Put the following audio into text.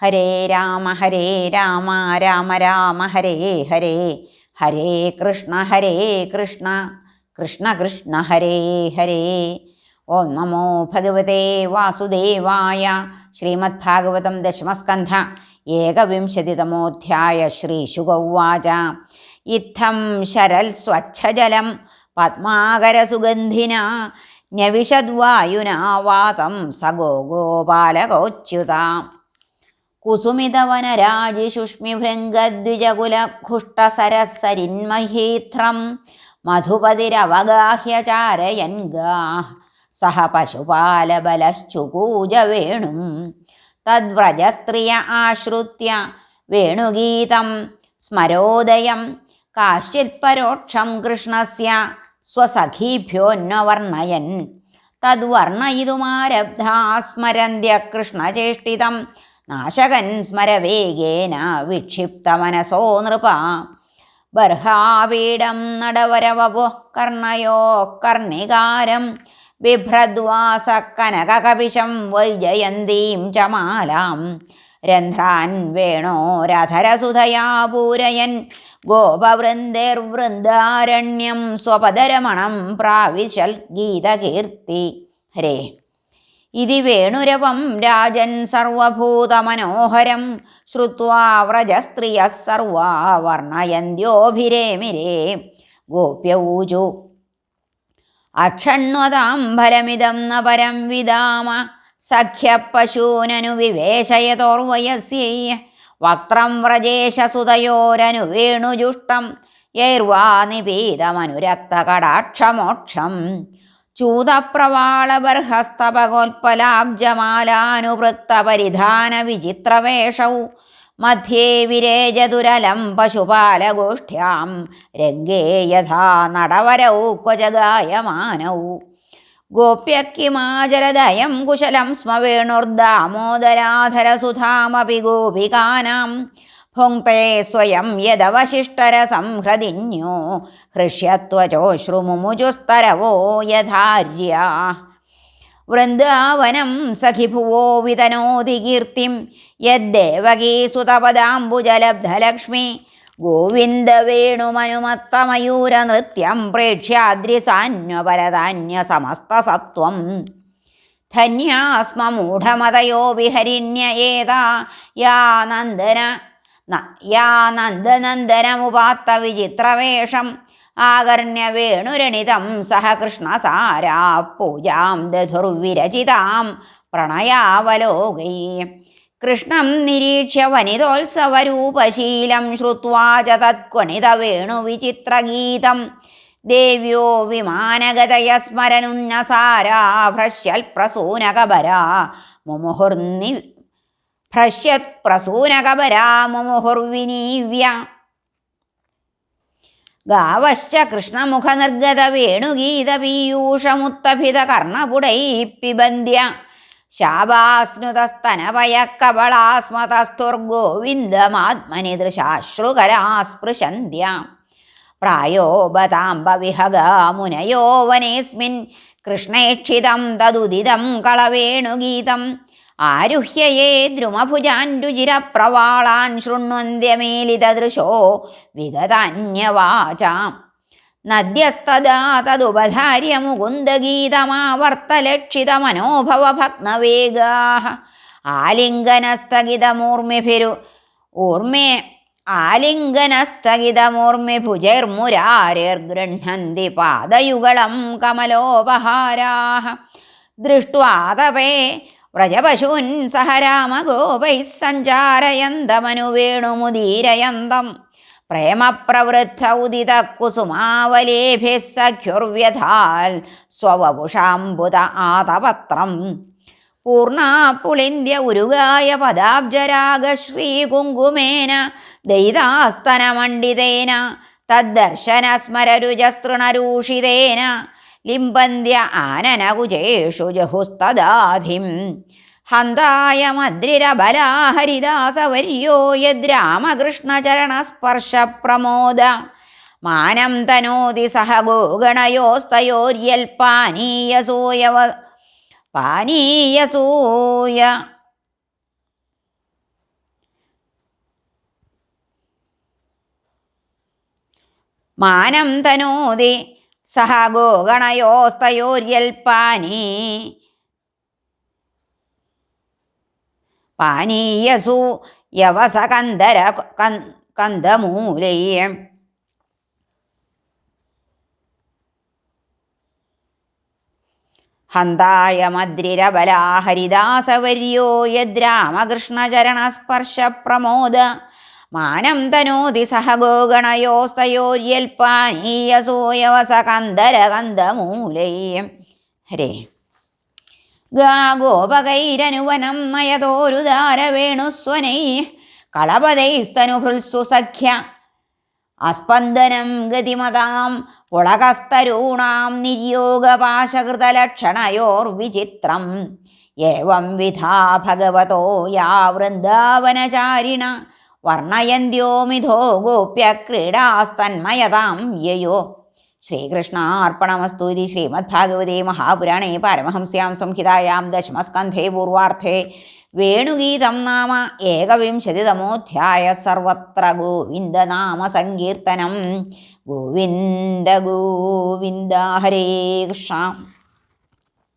ഹരേ രാമ ഹരേ രാമ രാമ രാമ ഹരേ ഹരേ. ഹരേ കൃഷ്ണ ഹരേ കൃഷ്ണ. കൃഷ്ണ കൃഷ്ണ ഹരേ ഹരേ. ഓം നമോ ഭഗവതേ വാസുദേവായ ശ്രീമദ് ഭാഗവതം ദശമസ്കന്ധ ഏകവിംശതിതമോധ്യായ ശ്രീശുഗൗവാച ഇത്തം ശരൽ സ്വച്ഛജലം പത്മാകരസുഗന്ധിന ന്യവിശദ്വായുനാവാതം സഗോ ഗോപാലകോച്യുത കുസുമിതവനരാജിഷുഷ്മിഭൃംഗദ്വിജകുലഘുഷ്ടസരസരിന്മഹീത്രം മധുപതിരവഗാഹ്യ മധുപതിരവഗാഹ്യചാരയൻ ഗാഹ് സഹ പശുപാലബലശ്ചുകൂജവേണും തദ്വ്രജസ്ത്രിയ ആശ്രുത്യ വേണുഗീതം സ്മരോദയം കാശ്ചിത്പരോക്ഷം കൃഷ്ണസ്യ സ്വസഖീഭ്യോന്നവർണയൻ തദ്വർണയിതുമാരബ്ധാ സ്മരന്ത്യ കൃഷ്ണചേഷ്ടിതം നാശകൻ സ്മരവേഗേന വിക്ഷിപ്തമനസോ നൃപ. ബർഹാപീഠം നടവരവോ കർണയോ കർണികാരം. ബിഭ്രദ്വാസ കനകകപിശം വൈജയന്തീം ചമാലാം. രന്ധ്രാൻ വേണോ വേണോരധരസുധയാ പൂരയൻ ഗോപവൃന്ദേർവൃന്ദാരണ്യം സ്വപദരമണം പ്രാവിശൽ ഗീതകീർത്തി. ഹരേ. ഇതി വേണുരവം രാജൻ സർവഭൂതമനോഹരം ശ്രുവാ വ്രജസ്ത്രിയഃ സർവാ വർണയന്ത്യോഭിരേമിരേ ഗോപ്യൗചു അക്ഷണ്വതാം ഫലമിതം ന പരം വിദാമ സഖ്യപശൂനനു വിവേശയതോർവയസ്യൈ വക്ത്രം വ്രജേശസുതയോരനു വേണുജുഷ്ടം. യൈർവാ നിപീതമനുരക്തകടാക്ഷമോക്ഷം. ചൂതപ്രവാളബർഹസ്തപകോൽപ്പലാബ്ജമാലാനുവൃത്തപരിധാനവിചിത്രവേഷൗ മധ്യേ വിരേജതുരലം പശുപാലഗോഷ്ഠ്യാം. രംഗേ യഥാ നടവരൗ ക്വചഗായമാനൗ ഗോപ്യക്കിമാചരദയം കുശലം സ്മവേണുർദാമോദരാധരസുധാമപി ഗോപികാനാം. ഭുങ്ക്തേ സ്വയം യദവശിഷ്ടരസംഹൃദിന്യോ ഹൃഷ്യത്വചോശ്രുമുമുജുസ്തരവോ യഥാര്യ. വൃന്ദാവനം സഖിഭുവോ വിതനോതി കീർത്തിം യദ്ദേവകീസുതപദാംബുജലബ്ധലക്ഷ്മി. ഗോവിന്ദവേണുമനുമത്തമയൂരനൃത്യം പ്രേക്ഷ്യാദ്രിസാന്വപരതാന്യസമസ്തസത്വം ധന്യാസ്മ മൂഢമതയോ വിഹരിണ്യ ഏതാ യാ നന്ദന യാ നന്ദനന്ദനമുപാത്ത വിചിത്രവേഷം. ആകർണ്യ വേണുരണിതം സഹ കൃഷ്ണസാരാ പൂജാം ദധുർവിരചിതാം പ്രണയാവലോകൈ. കൃഷ്ണം നിരീക്ഷ്യ വനിതോത്സവരൂപശീലം ശ്രുവാ ച തത്ക്വണിതവേണുവിചിത്രഗീതം ദേവ്യോ വിമാനഗതയ സ്മരനുന്നസാരാ ഭ്രശ്യൽപ്രസൂനകബരാ മുമുഹുർനി ഭ്രശ്യത് പ്രസൂനകബരാ മുമുഹുർവിനീവ്യ ഗാവശ്ച കൃഷ്ണമുഖനിർഗത വേണുഗീതപീയൂഷമുത്തഭിത കർണപുടൈ പിബന്ധ്യ ശാപാസ്നുതസ്തനപയക്കബളാസ്മതസ്തുർഗോവിന്ദമാത്മനി ദൃശാശ്രുകരാസ്പൃശന്ത്യ പ്രായോ ബതാംബ വിഹഗാ വനേസ്മിൻ കൃഷ്ണേക്ഷിതം തദുദിതം കളവേണുഗീതം. ആരുഹ്യയേ ദ്രുമഭുജാൻ രുചിരപ്രവാളാൻ ശൃണ്വന്ത്യമേലിതദൃശോ വിഗതാന്യവാചാം. നദ്യസ്തദാ തദുപധാര്യ മുകുന്ദഗീതമാവർത്തലക്ഷിതമനോഭവഭഗ്നവേഗാः ആലിംഗനസ്ഥഗിതമൂർമിഭിരു ഊർമേ ആലിംഗനസ്ഥഗിതമൂർമിഭുജൈർമുരാരിർഗൃഹന്തി പാദയുഗളം കമലോപഹാരാ ദൃഷ്ട്വാ തപേ വ്രജപശൂൻ സഹരാമഗോപൈ സഞ്ചാരയന്തമനുവേണുമുദീരയന്തം പ്രേമപ്രവൃദ്ധ ഉദിത കുസുമാവലേഭിः സഖ്യുർവ്യഥാൽ സ്വവപുഷാംബുത ആതപത്രം. പൂർണാപുളിന്ത്യ ഉരുകായ പദാബ്ജരാഗശ്രീകുങ്കുമേന ദൈതാസ്തനമണ്ഡിതേന തദ്ദർശനസ്മരരുജസ്തൃണരൂഷിതേന ലിംബന്ധ്യ ആനനകുചേഷു ജഹുസ്തദാധിം. ഹന്തായ മദ്രിരബലാഹരിദാസവര്യോ യദ്രാമകൃഷ്ണചരണസ്പർശ പ്രമോദ മാനം തനോതി സഹ ഗോഗണയോസ്തയോര്യൽപാനീയസൂയവ പാനീയസൂയ. മാനം തനോതി സഹ ഗോഗണയോസ്തയോര്യൽപാനീ പാനീയസു യവസകന്ധര കന്ദമൂലേ ഹന്തായ മദ്രിരബലാഹരിദാസവര്യോ യദ്രാമകൃഷ്ണചരണസ്പർശ പ്രമോദ മാനം തനോതി സഹഗോഗണയോസ്തയോര്യൽപാനീയസൂയവസകന്ദരകന്ദമൂലേ ഹരേ. ഗാഗോപകൈരനുവനം നയതോരുദാരവേണുസ്വനൈ കളപതൈസ്തനുഹൃത്സു സഖ്യ അസ്പന്ദനം ഗതിമതാം പുളകസ്തരൂണാം നിര്യോഗപാശകൃതലക്ഷണയോർവിചിത്രം. ഏവം വിധാ ഭഗവതോ യാ വൃന്ദാവനചാരിണ. വർണയന്ത്യോ മിഥോ ഗോപ്യ ക്രീഡാസ്തന്മയതാം യയോ. ശ്രീകൃഷ്ണാർപ്പണമസ്തു ഇതി ശ്രീമദ്ഭാഗവതേ മഹാപുരാണേ പാരമഹംസ്യാം സംഹിതായാം ദശമസ്കന്ധേ പൂർവാർത്ഥേ. വേണുഗീതം നാമ ഏകവിംശതിതമോധ്യായ സർവത്ര ഗോവിന്ദനാമ സങ്കീർത്തനം ഗോവിന്ദ ഗോവിന്ദ ഹരേ കൃഷ്ണ.